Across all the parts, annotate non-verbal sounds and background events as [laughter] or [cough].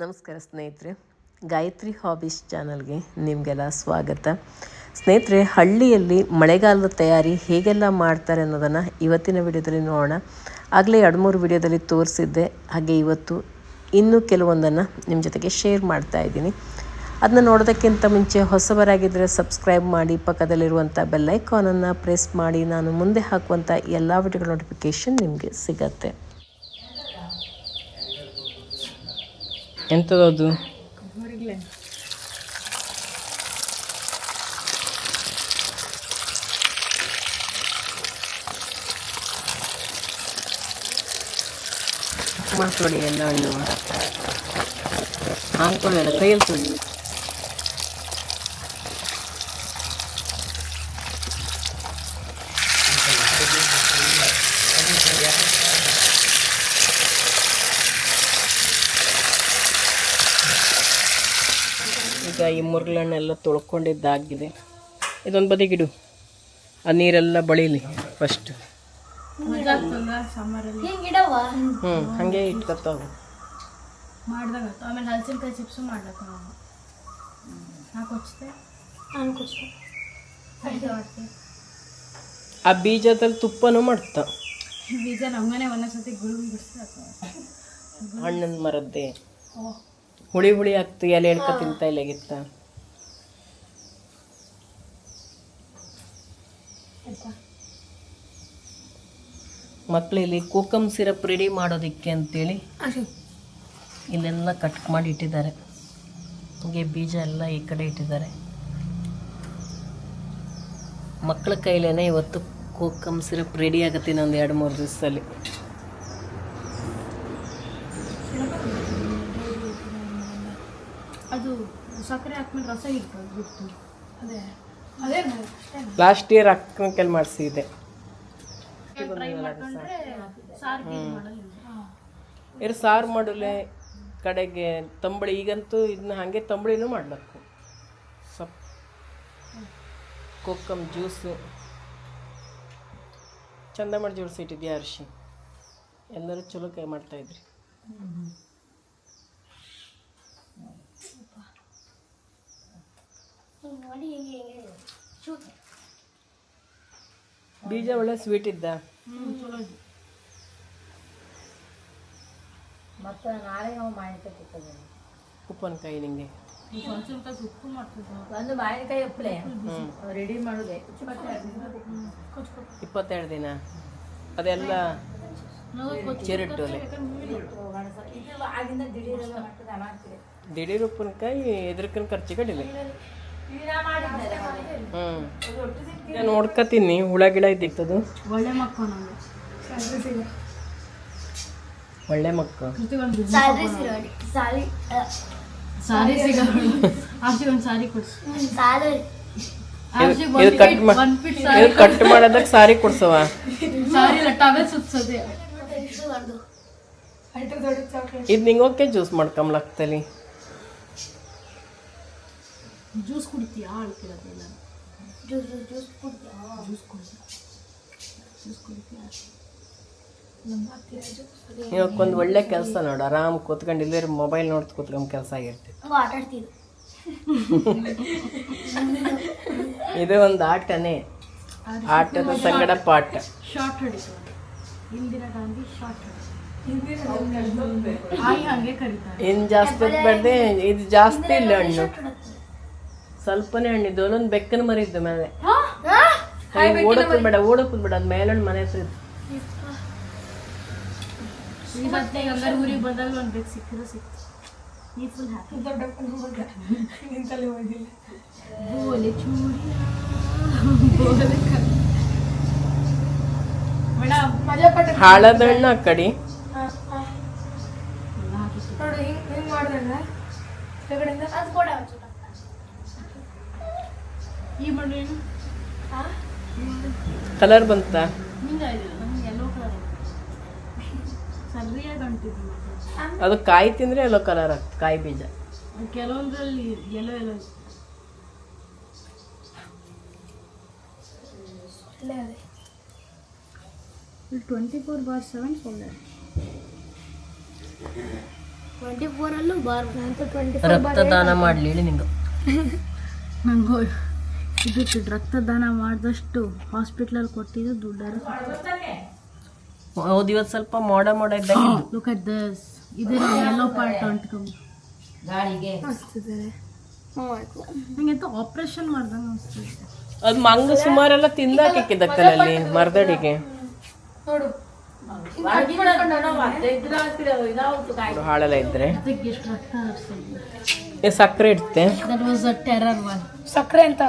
ನಮಸ್ಕಾರ ಸ್ನೇಹಿತರೆ, ಗಾಯತ್ರಿ ಹಾಬೀಸ್ ಚಾನಲ್ಗೆ ನಿಮಗೆಲ್ಲ ಸ್ವಾಗತ. ಸ್ನೇಹಿತರೆ, ಹಳ್ಳಿಯಲ್ಲಿ ಮಳೆಗಾಲದ ತಯಾರಿ ಹೇಗೆಲ್ಲ ಮಾಡ್ತಾರೆ ಅನ್ನೋದನ್ನು ಇವತ್ತಿನ ವಿಡಿಯೋದಲ್ಲಿ ನೋಡೋಣ. ಆಗಲೇ ಎರಡು ಮೂರು ವಿಡಿಯೋದಲ್ಲಿ ತೋರಿಸಿದ್ದೆ, ಹಾಗೆ ಇವತ್ತು ಇನ್ನೂ ಕೆಲವೊಂದನ್ನು ನಿಮ್ಮ ಜೊತೆಗೆ ಶೇರ್ ಮಾಡ್ತಾ ಇದ್ದೀನಿ. ಅದನ್ನ ನೋಡೋದಕ್ಕಿಂತ ಮುಂಚೆ ಹೊಸಬರಾಗಿದ್ದರೆ ಸಬ್ಸ್ಕ್ರೈಬ್ ಮಾಡಿ, ಪಕ್ಕದಲ್ಲಿರುವಂಥ ಬೆಲ್ಲೈಕಾನನ್ನು ಪ್ರೆಸ್ ಮಾಡಿ, ನಾನು ಮುಂದೆ ಹಾಕುವಂಥ ಎಲ್ಲ ವಿಡಿಯೋಗಳ ನೋಟಿಫಿಕೇಷನ್ ನಿಮಗೆ ಸಿಗತ್ತೆ. ಎಂಥದ್ದು? ಮಾಡ್ಕೊಳ್ಳಿ ಎಲ್ಲ ಹಣ್ಣು ಎಲ್ಲ ಕೈಯಲ್ಲಿ ತೊಳಿ ಈಗ ಈ ಮುರುಗಳನ್ನೆಲ್ಲ ತೊಳ್ಕೊಂಡಿದ್ದಾಗಿದೆ. ಇದೊಂದು ಬದಿಗಿಡು ಆ ನೀರೆಲ್ಲ ಬಳೀಲಿ ಫಸ್ಟ್ ಹ್ಞೂ ಹಾಗೆ ಇಟ್ಕೊತಾವ ಮಾಡ್ದಾಗ ಆಮೇಲೆ ಹಲಸಿನಕಾಯಿ ಚಿಪ್ಸು ಮಾಡ್ಲಕ್ಕ ನಾವು. ಹಾಕೊಚ್ತೆ ಅನ್ಕೋಸ್ಕರ ಅಡುಗೆ ಮಾಡ್ತೀವಿ ಆ ಬೀಜದಲ್ಲಿ ತುಪ್ಪನೂ ಮಾಡ್ತಾ. ಬೀಜ ನಮ್ಮನೆ ಒಂದೊಂದ್ಸತಿ ಗುರುಮ್ ಬಿಡಿಸ್ತಾ ಹಣ್ಣಿನ ಮರದ್ದೇ. ಹುಳಿ ಹುಳಿ ಆಗ್ತು ಎಲೆ ಎಳ್ಕ ತಿಂತಾ ಇಲ್ಲಗಿತ್ತ ಮಕ್ಕಳಲ್ಲಿ ಕೋಕಮ್ ಸಿರಪ್ ರೆಡಿ ಮಾಡೋದಕ್ಕೆ ಅಂತೇಳಿ ಇಲ್ಲೆಲ್ಲ ಕಟ್ ಮಾಡಿ ಇಟ್ಟಿದ್ದಾರೆ. ಹೀಗೆ ಬೀಜ ಎಲ್ಲ ಈ ಕಡೆ ಇಟ್ಟಿದ್ದಾರೆ. ಮಕ್ಕಳ ಕೈಲೇನೆ ಇವತ್ತು ಕೋಕಮ್ ಸಿರಪ್ ರೆಡಿ ಆಗತ್ತೆ ಇನ್ನೊಂದು ಎರಡು ಮೂರು ದಿವಸದಲ್ಲಿ. ಅದು ಸಕ್ಕರೆ ಹಾಕ್ಮೇಲೆ ರಸ ಇರ್ತದೆ ಬಿಡ್ತು ಅದೇ ಅದೇ ಲಾಸ್ಟ್ ಇಯರ್ ಅಕ್ಕನ ಮಾಡಿಸಿದೆ ಸಾರಿಗೆ ಮಾಡಲ್ಲ ಇರು ಸಾರು ಮಾಡಲೆ ಕಡೆಗೆ ತಂಬಳಿ ಈಗಂತೂ ಇದನ್ನ ಹಾಗೆ ತಂಬಳಿನೂ ಮಾಡಬೇಕು. ಸಪ್ ಕೊಕ್ಕಂ ಜ್ಯೂಸು. ಚಂದ ಮಾಡಿ ಜೋಡಿಸಿಟ್ಟಿದ್ಯಾ ಇಟ್ಟಿದ್ಯಾ ಅರ್ಶಿ ಎಲ್ಲರೂ ಚಲೋ ಕೈ ಮಾಡ್ತಾಯಿದ್ರಿ ಹಿಂಗ್ ಮಾಡಿ ಹಿಂಗೆ ಹಿಂಗೆ ಶೂಟ್ ಬೀಜ ಒಳ್ಳೆ ಸ್ವೀಟ್ ಇದ್ದ ಮತ್ತ ನಾಳೆ ನಾವು ಇದೆ ಉಪ್ಪನಕಾಯಿ ನಿಂಗೆ. ಒಂದು ಮಾವಿನಕಾಯಿ ಹ್ಞೂ ರೆಡಿ ಮಾಡೋದೆ. ಇಪ್ಪತ್ತೆರಡು ದಿನ. ಅದೆಲ್ಲ ಚಿರಟ್ಟು ದಿಢೀರ್ ಉಪ್ಪಿನಕಾಯಿ ಎದ್ರಕನ್ ಖರ್ಚು ಕಡಿಮೆ. ಹ್ಞೂ ನಾನು ನೋಡ್ಕೊತೀನಿ ಹುಳ ಗಿಳ ಇದ್ದಿತ್ತದು ಒಳ್ಳೆ ಮಕ್ಕಳು ನಮಗೆ ಒಳ್ಳೆ ಮಕ್ಕ ಸಾರಿ ಒಂದು ಸಾರಿ ಕೊಡ್ಸಿ ಇದು ಕಟ್ ಇದು ಕಟ್ ಮಾಡೋದಕ್ಕೆ ಸಾರಿ ಕೊಡ್ಸವ. ಸಾರಿ ಇಲ್ಲ ಟವೆಲ್ ಇದು ಓಕೆ ಜ್ಯೂಸ್ ಮಾಡ್ಕೊಂಬ್ಲಾಗ್ತಲಿ ಜ್ಯೂಸ್ ಕುಡಿತೀಯಾ ಅಳ್ತಿರೋದಿಲ್ಲ ಜ್ಯೂಸ್ ಜ್ಯೂಸ್ ಕುಡಿತೀಯಾ? ಜ್ಯೂಸ್ ಕುಡಿತೀಯ? ಜ್ಯೂಸ್ ಕುಡಿತೀಯಾ ಇವಕ್ಕೊಂದು ಒಳ್ಳೆ ಕೆಲಸ ನೋಡು. ಆರಾಮ್ ಕೂತ್ಕೊಂಡು ಇಲ್ಲೇ ಮೊಬೈಲ್ ನೋಡ್ತು ಕೂತ್ಕೊಂಡು ಕೆಲಸ ಆಗಿರ್ತೀವಿ ನಾವು ಆಟ [laughs] ಇದು ಒಂದು ಆಟನೇ. ಆಟದ ಸಂಗಡ ಪಾಠ. ಶಾರ್ಟ್ ಹೊಡಿತು ಇಂದಿರಾ ಗಾಂಧಿ ಶಾರ್ಟ್ ಇನ್ನು ಜಾಸ್ತಿ ಬರ್ದೆ ಇದು ಜಾಸ್ತಿ ಇಲ್ಲ ಹಣ್ಣು ಸ್ವಲ್ಪನೇ ಹಣ್ಣಿದ್ದು ಅಲ್ಲೊಂದು ಬೆಕ್ಕನ ಮರಿದ್ದು ಮೇಲೆ. ಓಡೋದು ಬೇಡ ಓಡಾಪುನ್ ಬೇಡ ಅದು ಮೇಲೊಂದು ಮನೆ ಹೆಸರು ಇತ್ತು. ಈ ಮತ್ತೆ ಹಂಗಾರೆ ಊರಿಗೆ ಬಂದಾಗ ಒಂದು ಸಿಕ್ಕಿದ್ರೆ ಸಿಕ್ತು. ಫುಲ್ ಹ್ಯಾಪಿ ಕಡೆ. ನೋಡು ಹಿಂಗ್ ಹಿಂಗ್ ಮಾಡಿದಾಗ. ಕೆಳಗಡೆಯಿಂದ. ಅದು ಕೊಡ ಒಂಚೂರು. ಈ ಮಣ್ಣು ಏನು ಹಾ? ಕಲರ್ ಬಂತ? ಹಿಂಗ ಇದೆ ನಮ್ಗೆ ಎಲ್ಲೋ ಕಲರ್ ಸರಿಯಾಗಿ ಅಂಟಿದ್ವಿ ಅದು ಕಾಯಿ ತಿಂದ್ರೆ ಎಲ್ಲೋ ಕಲರ್ ಆಗ್ತದೆ ಕಾಯಿ ಬೀಜ. ಕೆಲವೊಂದ್ರಲ್ಲಿ ಎಲ್ಲೋ ಎಲ್ಲೋ ಟ್ವೆಂಟಿ ಫೋರ್ ಬಾರ್ ಸೆವೆನ್ ಟ್ವೆಂಟಿ ಟ್ವೆಂಟಿ ಫೋರಲ್ಲೂ ಬಾರ್ ಟ್ವೆಂಟಿ ರಕ್ತದಾನ ಮಾಡಲಿ ಹೇಳಿ ನಿಂಗೆ [laughs] ನಂಗೆ ಇದಕ್ಕೆ ರಕ್ತದಾನ ಮಾಡಿದಷ್ಟು ಹಾಸ್ಪಿಟ್ಲಲ್ಲಿ ಕೊಟ್ಟಿದ್ದು ದುಡ್ಡಾರು ಹೌದು ಇವತ್ತು ಸ್ವಲ್ಪ ಮೋಡ ಮೋಡ ಇದ್ದಾಗ ಲುಕ್ ಅಟ್ ದಸ್ ಇದು ಎಲ್ಲೋ ಪಾರ್ಟ್ ಅಂಟ್ಕೊಂಡು. ಗಾಳಿಗೆ. ಅನಿಸ್ತಿದ್ದಾರೆ ಆಪರೇಷನ್ ಆಪ್ರೇಷನ್ ಮಾಡ್ದಂಗೆ ಅನಿಸ್ತದೆ ಅದು ಮಂಗ ಸುಮಾರೆಲ್ಲ ತಿಂದಾಕಿಕ್ಕಿದ್ದಕ್ಕಲ್ಲಿ ಮರದಡಿಗೆ. ನೋಡು ಹಾಳೆಲ್ಲ ಇದ್ರೆ? ಸಕ್ಕರೆ ಇಡ್ತೆ that was a terror one ಸಕ್ಕರೆ ಅಂತ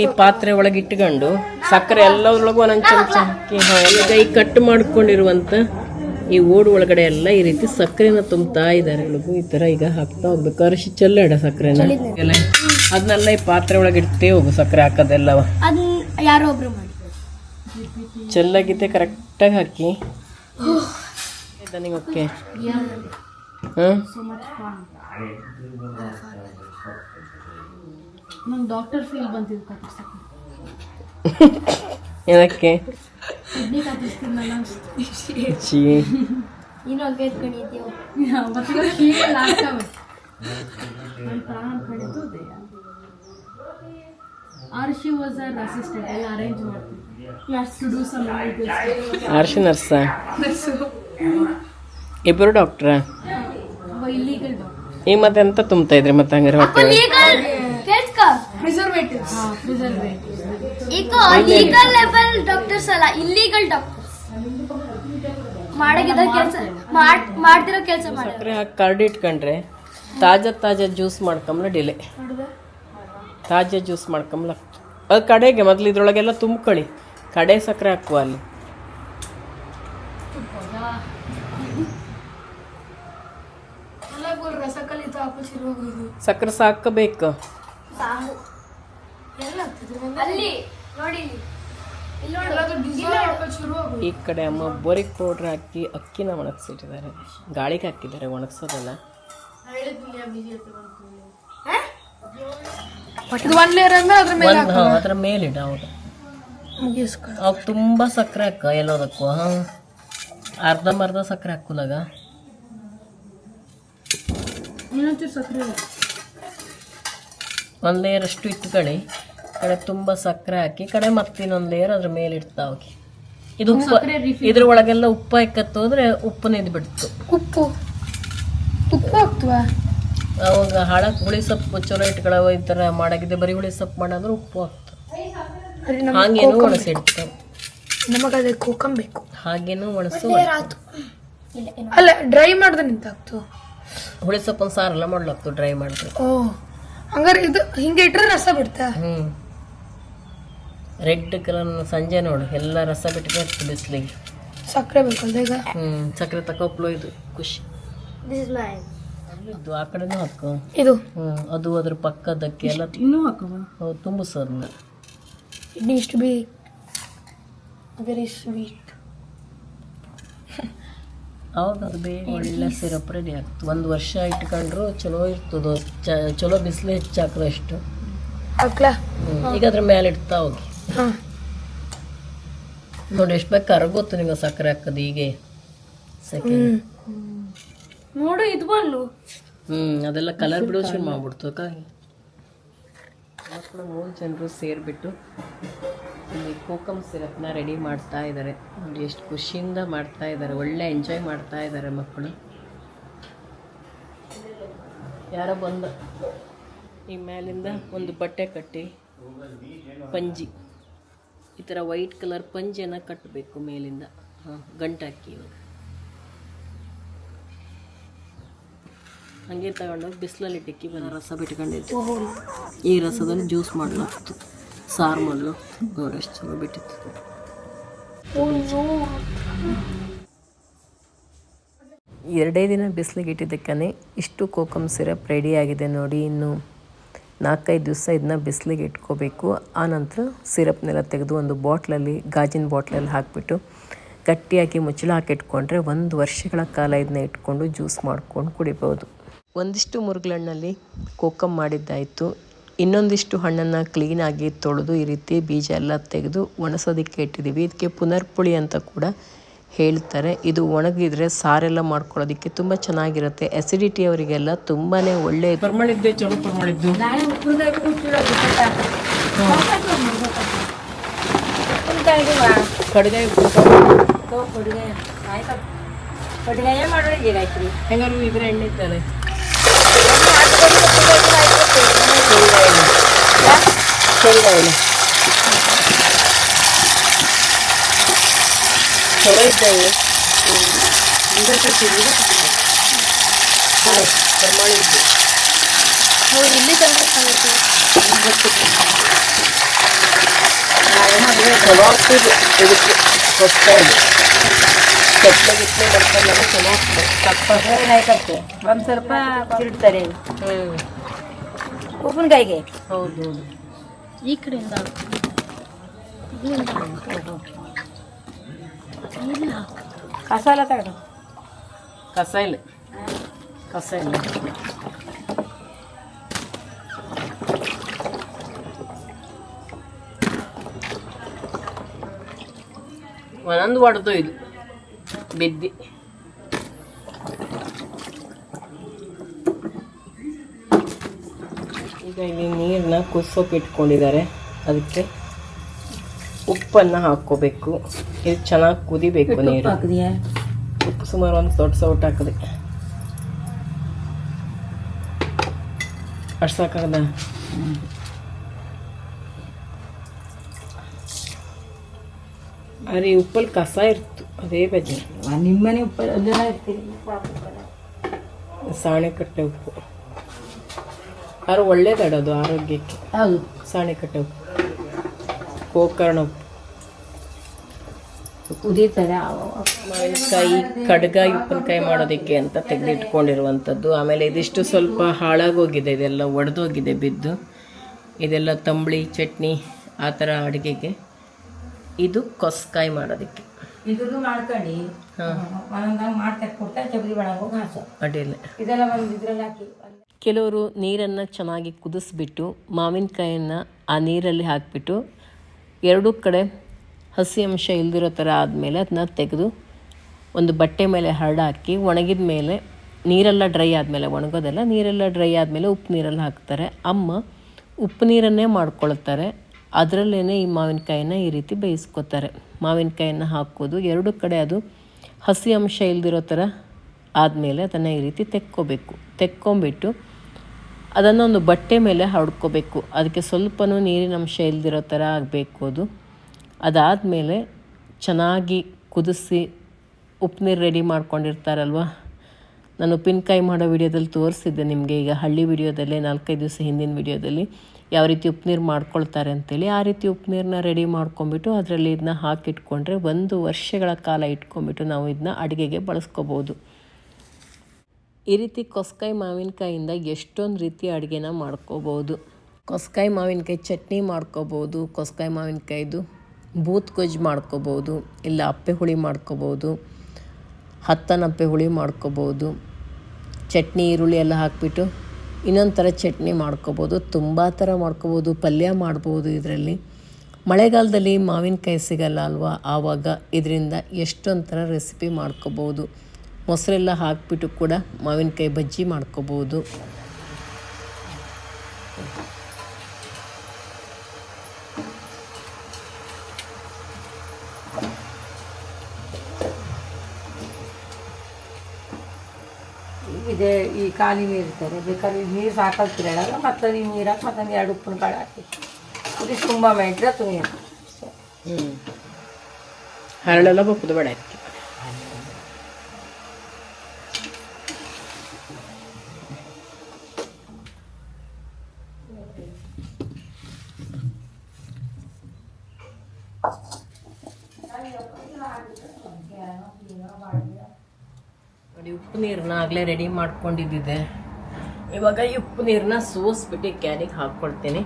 ಈ ಪಾತ್ರೆ ಒಳಗೆ ಇಟ್ಕೊಂಡು ಸಕ್ಕರೆ ಎಲ್ಲದ್ರೊಳಗೂ ಒಂದೊಂದು ಚಮಚ ಈಗ ಈ ಕಟ್ ಮಾಡ್ಕೊಂಡಿರುವಂತ ಈ ಓಡು ಒಳಗಡೆ ಎಲ್ಲ ಈ ರೀತಿ ಸಕ್ಕರೆನ ತುಂಬ್ತಾ ಇದ್ದಾರೆ ಒಳಗು ಈ ತರ ಈಗ ಹಾಕ್ತಾ ಹೋಗ್ಬೇಕು. ಅರಿಶಿ ಚೆಲ್ಲಡ ಸಕ್ಕರೆನ. ಎಲ್ಲ ಅದನ್ನೆಲ್ಲ ಈ ಪಾತ್ರೆ ಒಳಗೆ ಇಡ್ತೇ ಹೋಗು ಸಕ್ಕರೆ ಹಾಕೋದೆಲ್ಲವ ಯಾರೋ ಒಬ್ರು ಮಾಡಿ. ಚೆಲ್ಲಾಗಿದ್ದೆ ಕರೆಕ್ಟಾಗಿ ಹಾಕಿ. ನನಗೆ okay Huh? So much fun. ನಂಗೆ ಡಾಕ್ಟರ್ ಫೀಲ್ ಬಂತಿದ್ದು ಕತ್ತಿಸಕ್ಕೆ ಏನಕ್ಕೆ? ಕಿಡ್ನಿ ಕಟ್ಟಿಸ್ತೀನಿ ನಾನು ಅನ್ಸ್ತು. ನೀನು ಹಂಗೆ ಎತ್ಕೊಂಡಿದ್ದೀವೋ ಮತ್ತೆ ಶೀತ ಲಾಸ್ಟ್ ನನ್ನ ಪ್ರಾಣ ಅನ್ಕೊಂಡಿದ್ದು or she was our assistant ಎಲ್ಲ ಅರೇಂಜ್ ಮಾಡ್ತೀನಿ ಆರ್ಶಿ ನರ್ಸ. ಇಬ್ಬರು ಡಾಕ್ಟ್ರ ಈಗ ಮತ್ತೆ ಎಂತ ತುಂಬ್ತಾ ಇದ್ರಿ ಮತ್ತೆ ಹಂಗಾರೆ ಹೊಟ್ಟೆ ಪ್ರಿಸರ್ವೇಟಿವ್ ಹಾಂ ಪ್ರಿಸರ್ವೇಟಿವ್ ಈಗ ಲೀಗಲ್ ಲೆವೆಲ್ ಡಾಕ್ಟರ್ಸ್ ಅಲ್ಲ ಇಲ್ಲಿಗಲ್ ಡಾಕ್ಟರ್ಸ್ ಮಾಡಾಗಿದ್ದ ಕೆಲಸ ಮಾಡ್ತಿರೋ ಕೆಲಸ ಮಾಡಿ. ಸಕ್ಕರೆ ಹಾಕಿ ಕರಡಿ ಇಟ್ಕೊಂಡ್ರೆ ತಾಜಾ ತಾಜಾ ಜ್ಯೂಸ್ ಮಾಡ್ಕೊಂಬ್ಲ ಡಿಲೆ ತಾಜಾ ಜ್ಯೂಸ್ ಮಾಡ್ಕೊಂಬ್ಲ. ಅದು ಕಡೆಗೆ ಮೊದ್ಲು ಇದ್ರೊಳಗೆಲ್ಲ ತುಂಬ್ಕೊಳ್ಳಿ. ಕಡೆ ಸಕ್ಕರೆ ಹಾಕುವ ಅಲ್ಲಿ. ಸಕ್ಕರೆ ಸಾಕಬೇಕು. ಅಲ್ಲಿ ನೋಡಿ. ಈ ಕಡೆ ಅಮ್ಮ ಬೋರಿಕ್ ಪೌಡ್ರ್ ಹಾಕಿ ಅಕ್ಕಿನ ಒಣಗಿಸಿಟ್ಟಿದ್ದಾರೆ. ಗಾಳಿಗೆ ಹಾಕಿದ್ದಾರೆ ಒಣಗಿಸೋದಲ್ಲ. ಅಂದ್ರೆ ಅದ್ರ ಮೇಲೆ ಇಡ ಹೌದು. ಮುಗಿಸ್ಕೊ ಅವಾಗ ತುಂಬ ಸಕ್ಕರೆ ಹಾಕ ಎಲ್ಲೋದಕ್ಕೂ ಹಾಂ? ಅರ್ಧಂಬರ್ಧ ಸಕ್ಕರೆ ಹಾಕುಲಾಗ ಇನ್ನೊಂಚೂರು ಸಕ್ಕರೆ ಒಂದು ಲೇಯರ್ ಅಷ್ಟು ಇಟ್ಕೊಳ್ಳಿ ಕಡೆ ತುಂಬ ಸಕ್ಕರೆ ಹಾಕಿ ಕಡೆ ಮತ್ತೆ ಇನ್ನೊಂದು ಲೇಯರ್ ಅದ್ರ ಮೇಲೆ ಇಡ್ತಾ ಹೋಗಿ. ಇದು ಉಪ್ಪು ಇದ್ರ ಒಳಗೆಲ್ಲ ಉಪ್ಪು ಹಾಕತ್ತು ಹೋದ್ರೆ ಉಪ್ಪು ನಿಂದು ಬಿಡ್ತು. ಉಪ್ಪು. ಉಪ್ಪು ಹಾಕ್ತವ? ಅವಾಗ ಹಾಳಕ್ ಹುಳಿ ಸೊಪ್ಪು ಚಲೋ ಇಟ್ಕೊಳ್ಳೋ ಈ ಥರ ಮಾಡಾಗಿದೆ ಬರೀ ಹುಳಿ ಸೊಪ್ಪು ಮಾಡಿದ್ರೆ ಉಪ್ಪು ಹಾಕ್ತು ಹಾಗೇನು ಒಣಸಿಡ್ತು ನಮಗದೇ ಕೋಕಂ ಬೇಕು. ಹಾಗೇನು ಒಣಸು ಅಲ್ಲ ಡ್ರೈ ಮಾಡ್ದೆ ನಿಂತಾಗ್ತು. ಹುಳಿ ಸೊಪ್ಪನ್ನು ಸಾರೆಲ್ಲ ಮಾಡ್ಲಾಕ್ತು ಡ್ರೈ ಮಾಡ್ತು ಓ ಹಂಗಾರೆ ಇದು ಹಿಂಗೆ ಇಟ್ಟರೆ ರಸ ಬಿಡ್ತಾ? ಹ್ಞೂ ರೆಡ್ ಕಲರ್ ಸಂಜೆ ನೋಡು ಎಲ್ಲ ರಸ ಬಿಟ್ಟು ಬಿಸಿಲಿಗೆ. ಸಕ್ಕರೆ ಬೇಕಲ್ದ ಈಗ? ಹ್ಞೂ ಸಕ್ಕರೆ ತಕೊಪ್ಲು ಇದು ಖುಷಿ. ದಿಸ್ ಇಸ್ ಮೈನ್ ಇದು ಆ ಕಡೆನೂ ಹಾಕು. ಇದು? ಹ್ಞೂ ಅದು ಅದ್ರ ಪಕ್ಕದಕ್ಕೆ ಎಲ್ಲ ಇನ್ನೂ ಹಾಕವ? ಹೌದು ತುಂಬಿಸೋದನ್ನ it needs to be very sweet. [laughs] ಅವಾಗ ಅದು ಬೇಗ ಒಳ್ಳೆ ಸಿರಪ್ ರೆಡಿ ಆಗ್ತದೆ ಒಂದು ವರ್ಷ ಇಟ್ಕೊಂಡ್ರು ಚಲೋ ಇರ್ತದೆ ಚ ಚಲೋ ಬಿಸಿಲು ಹೆಚ್ಚಾಕದಷ್ಟು ಅಷ್ಟು. ಈಗ ಅದ್ರ ಮೇಲೆ ಇಡ್ತಾ ಹೋಗಿ. ಹಾಂ. ನೋಡಿ ಎಷ್ಟು ಬೇಕು ಕರಗೋತು ನಿಮಗೆ ಸಕ್ಕರೆ ಹಾಕೋದು ಹೀಗೆ. ಸೆಕೆಂಡ್. ನೋಡು ಇದು ಬಂದು ಹ್ಞೂ ಅದೆಲ್ಲ ಕಲರ್ ಬಿಡೋ ಶುರು ಮಾಡ್ಬಿಡ್ತು ಕಾಯಿ ಮಕ್ಕಳು ಮೂರು ಜನರು ಸೇರಿಬಿಟ್ಟು ಇಲ್ಲಿ ಕೋಕಮ್ ಸಿರಪ್ನ ರೆಡಿ ಮಾಡ್ತಾ ಇದ್ದಾರೆ. ನೋಡಿ ಎಷ್ಟು ಖುಷಿಯಿಂದ ಮಾಡ್ತಾ ಇದ್ದಾರೆ. ಒಳ್ಳೆ ಎಂಜಾಯ್ ಮಾಡ್ತಾ ಇದ್ದಾರೆ ಮಕ್ಕಳು. ಯಾರೋ ಬಂದ. ಈ ಮೇಲಿಂದ ಒಂದು ಬಟ್ಟೆ ಕಟ್ಟಿ. ಪಂಜಿ. ಈ ಥರ ವೈಟ್ ಕಲರ್ ಪಂಜಿಯನ್ನು ಕಟ್ಟಬೇಕು ಮೇಲಿಂದ. ಹಾಂ ಗಂಟಾಕಿ ಇವಾಗ ಹಂಗೆ ತಗೊಂಡೋಗಿ ಬಿಸಿಲಲ್ಲಿ ಟಿಕ್ಕಿ ಬಂದ ರಸ ಬಿಟ್ಕೊಂಡಿತ್ತು ಈ ರಸದಲ್ಲಿ ಜ್ಯೂಸ್ ಮಾಡಲಾಗ್ತು ಸಾರು ಮಾಡಲು. ಎಷ್ಟು ಚಲೋ ಬಿಟ್ಟಿತ್ತು. ಎರಡೇ ದಿನ ಬಿಸಿಲಿಗೆ ಇಟ್ಟಿದ್ದಕ್ಕೇ ಇಷ್ಟು ಕೋಕಮ್ ಸಿರಪ್ ರೆಡಿಯಾಗಿದೆ ನೋಡಿ ಇನ್ನು ನಾಲ್ಕೈದು ದಿವಸ ಇದನ್ನ ಬಿಸಿಲಿಗೆ ಇಟ್ಕೋಬೇಕು. ಆನಂತರ ಸಿರಪ್ನೆಲ್ಲ ತೆಗೆದು ಒಂದು ಬಾಟ್ಲಲ್ಲಿ ಗಾಜಿನ ಬಾಟ್ಲಲ್ಲಿ ಹಾಕಿಬಿಟ್ಟು ಗಟ್ಟಿಯಾಗಿ ಮುಚ್ಚಳ ಹಾಕಿಟ್ಕೊಂಡ್ರೆ ಒಂದು ವರ್ಷಗಳ ಕಾಲ ಇದನ್ನ ಇಟ್ಕೊಂಡು ಜ್ಯೂಸ್ ಮಾಡ್ಕೊಂಡು ಕುಡಿಬೋದು. ಒಂದಿಷ್ಟು ಮುರುಗಳಣ್ಣಲ್ಲಿ ಕೋಕಮ್ ಮಾಡಿದ್ದಾಯಿತು. ಇನ್ನೊಂದಿಷ್ಟು ಹಣ್ಣನ್ನು ಕ್ಲೀನಾಗಿ ತೊಳೆದು ಈ ರೀತಿ ಬೀಜ ಎಲ್ಲ ತೆಗೆದು ಒಣಸೋದಕ್ಕೆ ಇಟ್ಟಿದ್ದೀವಿ. ಇದಕ್ಕೆ ಪುನರ್ಪುಳಿ ಅಂತ ಕೂಡ ಹೇಳ್ತಾರೆ. ಇದು ಒಣಗಿದ್ರೆ ಸಾರೆಲ್ಲ ಮಾಡ್ಕೊಳ್ಳೋದಕ್ಕೆ ತುಂಬ ಚೆನ್ನಾಗಿರುತ್ತೆ. ಅಸಿಡಿಟಿ ಅವರಿಗೆಲ್ಲ ತುಂಬಾ ಒಳ್ಳೆ ಪರಿಮಳಿದ್ದೆ ಚಲೋ ಪರಿಮಳಿದ್ದು ಕೊಡುಗೆ ಕೊಡುಗೆ ಮಾಡೋದು ಹೆಂಗಾರು ಇದ್ರೆ ಎಣ್ಣೆ ಇದ್ದಾರೆ ಶೇಂಗಾ ಎಣ್ಣೆ ಚಲೋ ಇದ್ದಾವೆ ಇಲ್ಲಿ ತಂದ್ರೆ ಚಲೋ ಆಗ್ತದೆ ಇದಕ್ಕೆ ಹೊಸ್ತಾಗಿ ಚಟ್ನಿ ಬರ್ತಾರಲ್ಲ ಚಲೋ ಆಗ್ತದೆ ತಪ್ಪ ಆಯ್ತತ್ತೆ ಒಂದು ಸ್ವಲ್ಪ ಇಡ್ತಾರೆ ಉಪ್ಪಿನಕಾಯಿಗೆ. ಹೌದು ಹೌದು ಈ ಕಡೆಯಿಂದ ಕಸ ಎಲ್ಲ ತಗೊಂಡು. ಕಸ ಇಲ್ಲ. ಕಸ ಇಲ್ಲ. ಒಂದೊಂದು ಹೊಡೆದು ಇದು. ಬಿದ್ದಿ. ಈಗ ಇಲ್ಲಿ ನೀರನ್ನ ಕುದಿಸೋಕೆ ಇಟ್ಕೊಂಡಿದ್ದಾರೆ. ಅದಕ್ಕೆ ಉಪ್ಪನ್ನು ಹಾಕ್ಕೋಬೇಕು. ಇದು ಚೆನ್ನಾಗಿ ಕುದಿಬೇಕು ನೀರು. ಉಪ್ಪು ಸುಮಾರು ಒಂದು ದೊಡ್ಡ ಸೌಟ್ ಹಾಕಿದೆ. ಅಷ್ಟು ಸಾಕಾಗದ ಅರೆ ಉಪ್ಪಲ್ಲಿ ಕಸ ಇರ್ತು ಅದೇ ಬಜ್ಜಿ. ನಿಮ್ಮನೆ ಉಪ್ಪ ಇರ್ತೀರಿ ಸಾಣೆಕಟ್ಟೆ ಉಪ್ಪು. ಆದ್ರೆ ಒಳ್ಳೇದಾಡೋದು ಆರೋಗ್ಯಕ್ಕೆ. ಹೌದು. ಸಾಣೆಕಟ್ಟೆ ಉಪ್ಪು. ಗೋಕರ್ಣ ಉಪ್ಪು. ಕುದೀತಾರೆ ಮಾವಿನಕಾಯಿ ಕಡ್ಗಾಯಿ ಉಪ್ಪಿನಕಾಯಿ ಮಾಡೋದಕ್ಕೆ ಅಂತ ತೆಗೆದಿಟ್ಕೊಂಡಿರುವಂಥದ್ದು. ಆಮೇಲೆ ಇದಿಷ್ಟು ಸ್ವಲ್ಪ ಹಾಳಾಗೋಗಿದೆ ಇದೆಲ್ಲ ಒಡೆದೋಗಿದೆ ಬಿದ್ದು. ಇದೆಲ್ಲ ತಂಬಳಿ ಚಟ್ನಿ ಆ ಥರ ಅಡುಗೆಗೆ. ಇದು ಕೊಸ್ಕಾಯಿ ಮಾಡೋದಕ್ಕೆ. ಇದ್ರದ್ದು ಮಾಡ್ಕೊಂಡು ಒಂದೊಂದಾಗ ಕೊಡ್ತಾ ಕೊಡ್ತಾರೆ ಚಬರಿ ಒಳಗೆ ಹೋಗಿ ಹಾಸು. ಅಡ್ಡಿಲ್ಲ ಇದೆಲ್ಲ ಒಂದು ಇದ್ರಲ್ಲಿ ಹಾಕಿ. ಕೆಲವರು ನೀರನ್ನು ಚೆನ್ನಾಗಿ ಕುದಿಸ್ಬಿಟ್ಟು ಮಾವಿನಕಾಯನ್ನು ಆ ನೀರಲ್ಲಿ ಹಾಕಿಬಿಟ್ಟು ಎರಡೂ ಕಡೆ ಹಸಿ ಅಂಶ ಇಲ್ದಿರೋ ಥರ ಆದಮೇಲೆ ಅದನ್ನ ತೆಗೆದು ಒಂದು ಬಟ್ಟೆ ಮೇಲೆ ಹರಡಾಕಿ ಒಣಗಿದ ಮೇಲೆ ನೀರೆಲ್ಲ ಡ್ರೈ ಆದಮೇಲೆ ಒಣಗೋದೆಲ್ಲ ನೀರೆಲ್ಲ ಡ್ರೈ ಆದಮೇಲೆ ಉಪ್ಪು ನೀರಲ್ಲಿ ಹಾಕ್ತಾರೆ. ಅಮ್ಮ ಉಪ್ಪು ನೀರನ್ನೇ ಮಾಡ್ಕೊಳ್ತಾರೆ. ಅದರಲ್ಲೇ ಈ ಮಾವಿನಕಾಯಿನ ಈ ರೀತಿ ಬೇಯಿಸ್ಕೊತಾರೆ. ಮಾವಿನಕಾಯಿನ ಹಾಕೋದು ಎರಡು ಕಡೆ ಅದು ಹಸಿ ಅಂಶ ಇಲ್ದಿರೋ ಥರ ಆದಮೇಲೆ ಅದನ್ನು ಈ ರೀತಿ ತೆಕ್ಕೋಬೇಕು. ತೆಕ್ಕೊಂಬಿಟ್ಟು ಅದನ್ನು ಒಂದು ಬಟ್ಟೆ ಮೇಲೆ ಹರಡ್ಕೋಬೇಕು. ಅದಕ್ಕೆ ಸ್ವಲ್ಪನೂ ನೀರಿನ ಅಂಶ ಇಲ್ದಿರೋ ಥರ ಆಗಬೇಕು ಅದು. ಅದಾದಮೇಲೆ ಚೆನ್ನಾಗಿ ಕುದಿಸಿ ಉಪ್ಪು ನೀರು ರೆಡಿ ಮಾಡ್ಕೊಂಡಿರ್ತಾರಲ್ವ? ನಾನು ಉಪ್ಪಿನಕಾಯಿ ಮಾಡೋ ವಿಡಿಯೋದಲ್ಲಿ ತೋರಿಸಿದ್ದೆ ನಿಮಗೆ ಈಗ ಹಳ್ಳಿ ವಿಡಿಯೋದಲ್ಲೇ ನಾಲ್ಕೈದು ದಿವಸ ಹಿಂದಿನ ವಿಡಿಯೋದಲ್ಲಿ. ಯಾವ ರೀತಿ ಉಪ್ಪು ನೀರು ಮಾಡ್ಕೊಳ್ತಾರೆ ಅಂತೇಳಿ ಆ ರೀತಿ ಉಪ್ಪು ನೀರನ್ನ ರೆಡಿ ಮಾಡ್ಕೊಂಬಿಟ್ಟು ಅದರಲ್ಲಿ ಇದನ್ನ ಹಾಕಿಟ್ಕೊಂಡ್ರೆ ಒಂದು ವರ್ಷಗಳ ಕಾಲ ಇಟ್ಕೊಂಬಿಟ್ಟು ನಾವು ಇದನ್ನ ಅಡುಗೆಗೆ ಬಳಸ್ಕೋಬೋದು. ಈ ರೀತಿ ಕೊಸ್ಕಾಯಿ ಮಾವಿನಕಾಯಿಂದ ಎಷ್ಟೊಂದು ರೀತಿಯ ಅಡುಗೆನ ಮಾಡ್ಕೋಬೋದು. ಕೊಸ್ಕಾಯಿ ಮಾವಿನಕಾಯಿ ಚಟ್ನಿ ಮಾಡ್ಕೋಬೋದು, ಕೊಸ್ಕಾಯಿ ಮಾವಿನಕಾಯ್ದು ಬೂತ್ ಗೊಜ್ಜು ಮಾಡ್ಕೋಬೋದು, ಇಲ್ಲ ಅಪ್ಪೆ ಹುಳಿ ಮಾಡ್ಕೋಬೋದು, ಹತ್ತನಪ್ಪೆ ಹುಳಿ ಮಾಡ್ಕೋಬೋದು, ಚಟ್ನಿ ಈರುಳ್ಳಿ ಎಲ್ಲ ಹಾಕಿಬಿಟ್ಟು ಇನ್ನೊಂದು ಥರ ಚಟ್ನಿ ಮಾಡ್ಕೋಬೋದು, ತುಂಬ ಥರ ಮಾಡ್ಕೋಬೋದು, ಪಲ್ಯ ಮಾಡ್ಬೋದು ಇದರಲ್ಲಿ. ಮಳೆಗಾಲದಲ್ಲಿ ಮಾವಿನಕಾಯಿ ಸಿಗಲ್ಲ ಅಲ್ವಾ ಆವಾಗ ಇದರಿಂದ ಎಷ್ಟೊಂದು ಥರ ರೆಸಿಪಿ ಮಾಡ್ಕೋಬೋದು. ಮೊಸರೆಲ್ಲ ಹಾಕಿಬಿಟ್ಟು ಕೂಡ ಮಾವಿನಕಾಯಿ ಬಜ್ಜಿ ಮಾಡ್ಕೋಬೋದು. ಇದೆ ಈ ಖಾಲಿ ನೀರು ಇರ್ತಾರೆ ಬೇಕಾದ್ರೆ ಈ ನೀರು ಸಾಕಲ್ತಿರಲ್ಲ ಮತ್ತೆ ಈ ನೀರು ಹಾಕಿ ಮತ್ತೊಂದು ಎರಡು ಉಪ್ಪಿನ ಕಾಳು ಹಾಕಿ ಇದು ತುಂಬ ಮೆಟ್ರೆ ತುನಿ ಹ್ಞೂ ಹರಳೆಲ್ಲ ಬಪ್ಪದು ಬೇಡ ಅದಕ್ಕೆ ನೋಡಿ, ಉಪ್ಪು ನೀರನ್ನ ಆಗಲೇ ರೆಡಿ ಮಾಡ್ಕೊಂಡಿದ್ದಿದೆ. ಇವಾಗ ಈ ಉಪ್ಪು ನೀರನ್ನ ಸೋಸ್ಬಿಟ್ಟು ಕ್ಯಾನಿಗೆ ಹಾಕ್ಕೊಳ್ತೀನಿ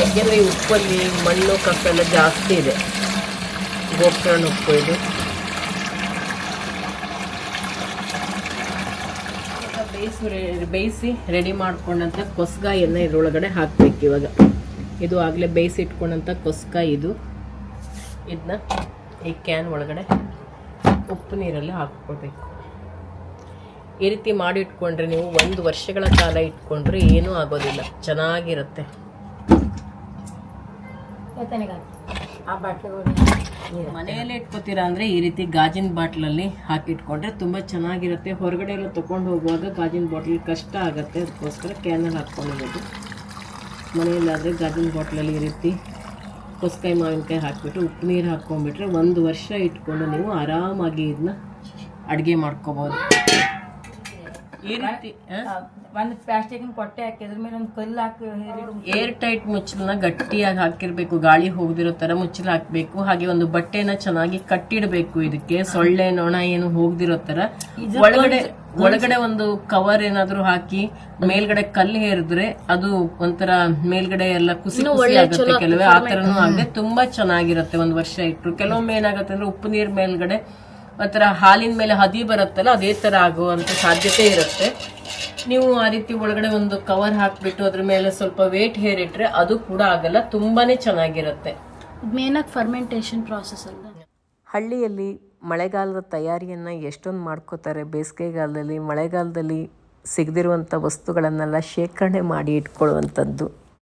ಯಾಕೆಂದರೆ ಈ ಉಪ್ಪಲ್ಲಿ ಮಣ್ಣು, ಕಪ್ಪೆಲ್ಲ ಜಾಸ್ತಿ ಇದೆ. ಗೋಕರ್ಣ ಉಪ್ಪು ಇದು. ಬೇಯಿಸಿ ಬೇಯಿಸಿ ರೆಡಿ ಮಾಡ್ಕೊಂಡಂಥ ಕೊಸ್ಗಾಯನ್ನ ಇದರೊಳಗಡೆ ಹಾಕ್ಬೇಕು ಇವಾಗ. ಇದು ಆಗಲೇ ಬೇಯಿಸಿ ಇಟ್ಕೊಂಡಂಥ ಕೊಸ್ಗಾಯಿ ಇದು. ಇದನ್ನ ಈ ಕ್ಯಾನ್ ಒಳಗಡೆ ಉಪ್ಪು ನೀರಲ್ಲಿ ಹಾಕ್ಕೊಳ್ಬೇಕು ಈ ರೀತಿ ಮಾಡಿ ಇಟ್ಕೊಂಡ್ರೆ ನೀವು ಒಂದು ವರ್ಷಗಳ ಕಾಲ ಇಟ್ಕೊಂಡ್ರೆ ಏನೂ ಆಗೋದಿಲ್ಲ ಚೆನ್ನಾಗಿರುತ್ತೆ. ಮನೆಯಲ್ಲೇ ಇಟ್ಕೋತೀರಾ ಅಂದರೆ ಈ ರೀತಿ ಗಾಜಿನ ಬಾಟ್ಲಲ್ಲಿ ಹಾಕಿಟ್ಕೊಂಡ್ರೆ ತುಂಬ ಚೆನ್ನಾಗಿರುತ್ತೆ. ಹೊರಗಡೆ ಎಲ್ಲ ತೊಗೊಂಡು ಹೋಗುವಾಗ ಗಾಜಿನ ಬಾಟ್ಲ್ ಕಷ್ಟ ಆಗುತ್ತೆ ಅದಕ್ಕೋಸ್ಕರ ಕ್ಯಾನಲ್ಲಿ ಹಾಕ್ಕೊಂಡಿರೋದು. ಮನೆಯಲ್ಲಾದರೆ ಗಾಜಿನ ಬಾಟ್ಲಲ್ಲಿ ಈ ರೀತಿ ಕೊಸ್ಕಾಯಿ ಮಾವಿನಕಾಯಿ ಹಾಕಿಬಿಟ್ಟು ಉಪ್ಪು ನೀರು ಹಾಕ್ಕೊಂಡ್ಬಿಟ್ರೆ ಒಂದು ವರ್ಷ ಇಟ್ಕೊಂಡು ನೀವು ಆರಾಮಾಗಿ ಇದನ್ನ ಅಡುಗೆ ಮಾಡ್ಕೋಬೋದು. ಈ ರೀತಿ ಒಂದು ಪ್ಲಾಸ್ಟಿಕ್ನ ಕೊಟ್ಟೆ ಹಾಕಿ ಅದ್ರ ಮೇಲೆ ಒಂದು ಕಲ್ಲು ಹಾಕಿ ಏರ್ ಟೈಟ್ ಮುಚ್ಚಲನ್ನ ಗಟ್ಟಿಯಾಗಿ ಹಾಕಿರ್ಬೇಕು ಗಾಳಿ ಹೋಗದಿರೋ ತರ ಮುಚ್ಚಲು ಹಾಕ್ಬೇಕು ಹಾಗೆ ಒಂದು ಬಟ್ಟೆನ ಚೆನ್ನಾಗಿ ಕಟ್ಟಿಡಬೇಕು ಇದಕ್ಕೆ ಸೊಳ್ಳೆ ನೊಣ ಏನು ಹೋಗದಿರೋ ತರ. ಒಳಗಡೆ ಒಳಗಡೆ ಒಂದು ಕವರ್ ಏನಾದ್ರೂ ಹಾಕಿ ಮೇಲ್ಗಡೆ ಕಲ್ಲು ಹೇರಿದ್ರೆ ಅದು ಒಂಥರ ಮೇಲ್ಗಡೆ ಎಲ್ಲ ಕುಸಿ ಕುಸಿ ಆಗುತ್ತೆ. ಕೆಲವೇ ಆ ತರನು ಆಗುತ್ತೆ ತುಂಬಾ ಚೆನ್ನಾಗಿರುತ್ತೆ ಒಂದು ವರ್ಷ ಇಟ್ರು. ಕೆಲವೊಮ್ಮೆ ಏನಾಗುತ್ತೆ ಅಂದ್ರೆ ಉಪ್ಪು ನೀರ್ ಮೇಲ್ಗಡೆ ಒಂಥರ ಹಾಲಿನ ಮೇಲೆ ಹದಿ ಬರುತ್ತಲ್ಲ ಅದೇ ಥರ ಆಗುವಂಥ ಸಾಧ್ಯತೆ ಇರುತ್ತೆ. ನೀವು ಆ ರೀತಿ ಒಳಗಡೆ ಒಂದು ಕವರ್ ಹಾಕಿಬಿಟ್ಟು ಅದ್ರ ಮೇಲೆ ಸ್ವಲ್ಪ ವೇಟ್ ಹೇರಿಟ್ರೆ ಅದು ಕೂಡ ಆಗಲ್ಲ ತುಂಬಾನೇ ಚೆನ್ನಾಗಿರುತ್ತೆ. ಮೇನಾಗಿ ಫರ್ಮೆಂಟೇಷನ್ ಪ್ರಾಸೆಸ್ ಅಲ್ಲ ಹಳ್ಳಿಯಲ್ಲಿ ಮಳೆಗಾಲದ ತಯಾರಿಯನ್ನು ಎಷ್ಟೊಂದು ಮಾಡ್ಕೋತಾರೆ ಬೇಸಿಗೆಗಾಲದಲ್ಲಿ ಮಳೆಗಾಲದಲ್ಲಿ ಸಿಗದಿರುವಂಥ ವಸ್ತುಗಳನ್ನೆಲ್ಲ ಶೇಖರಣೆ ಮಾಡಿ ಇಟ್ಕೊಳ್ಳುವಂಥದ್ದು